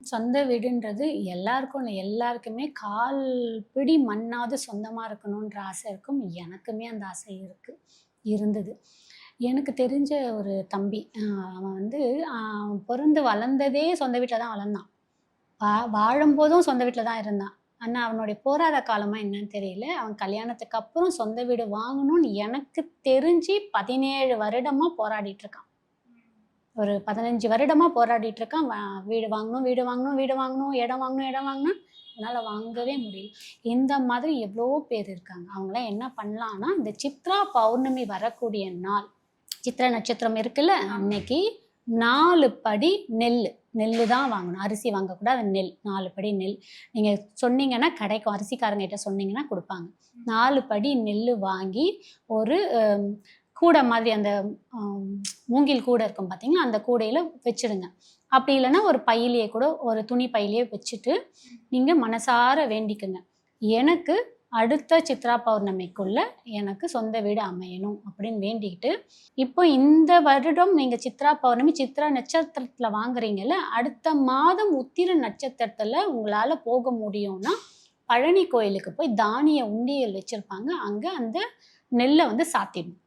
சொந்த வீடுன்றது எல்லாருக்கும் இல்லை. எல்லாருக்குமே கால் பிடி மண்ணாவது சொந்தமாக இருக்கணுன்ற ஆசை இருக்கும். எனக்குமே அந்த ஆசை இருக்கு இருந்தது. எனக்கு தெரிஞ்ச ஒரு தம்பி அவன் வந்து பிறந்து வளர்ந்ததே சொந்த வீட்டில் தான் வளர்ந்தான். வா வாழும்போதும் சொந்த வீட்டில் தான் இருந்தான். ஆனால் அவனுடைய போராத காலமாக என்னன்னு தெரியல. அவன் கல்யாணத்துக்கு அப்புறம் சொந்த வீடு வாங்கணும்னு எனக்கு தெரிஞ்சு பதினேழு வருடமாக போராடிட்டு இருக்கான். ஒரு பதினஞ்சு வருடமாக போராடிட்டு இருக்கான் வீடு வாங்கணும் வீடு வாங்கணும் வீடு வாங்கணும் இடம் வாங்கணும் இடம் வாங்கணும் என்னால் வாங்கவே முடியல. இந்த மாதிரி எவ்வளோ பேர் இருக்காங்க. அவங்களாம் என்ன பண்ணலான்னா இந்த சித்ரா பௌர்ணமி வரக்கூடிய நாள் சித்ரா நட்சத்திரம் இருக்குல்ல அன்னைக்கு நாலு படி நெல் நெல் தான் வாங்கணும். அரிசி வாங்கக்கூடாது நெல் நாலு படி நெல். நீங்கள் சொன்னீங்கன்னா கிடைக்கும். அரிசிக்காரங்கிட்ட சொன்னீங்கன்னா கொடுப்பாங்க. நாலு படி நெல் வாங்கி ஒரு கூடை மாதிரி அந்த மூங்கில் கூடை இருக்கும் பார்த்தீங்களா அந்த கூடையில் வச்சிடுங்க. அப்படி இல்லைன்னா ஒரு பையிலேயே கூட ஒரு துணி பையிலேயே வச்சுட்டு நீங்கள் மனசார வேண்டிக்குங்க. எனக்கு அடுத்த சித்ரா பௌர்ணமிக்குள்ள எனக்கு சொந்த வீடு அமையணும் அப்படின்னு வேண்டிக்கிட்டு இப்போ இந்த வருடம் நீங்கள் சித்ரா பௌர்ணமி சித்ரா நட்சத்திரத்தில் வாங்குறீங்கல்ல அடுத்த மாதம் உத்திர நட்சத்திரத்தில் உங்களால் போக முடியும்னா பழனி கோயிலுக்கு போய் தானிய உண்டியல் வச்சுருப்பாங்க. அங்கே அந்த நெல்லை வந்து சாத்திடணும்.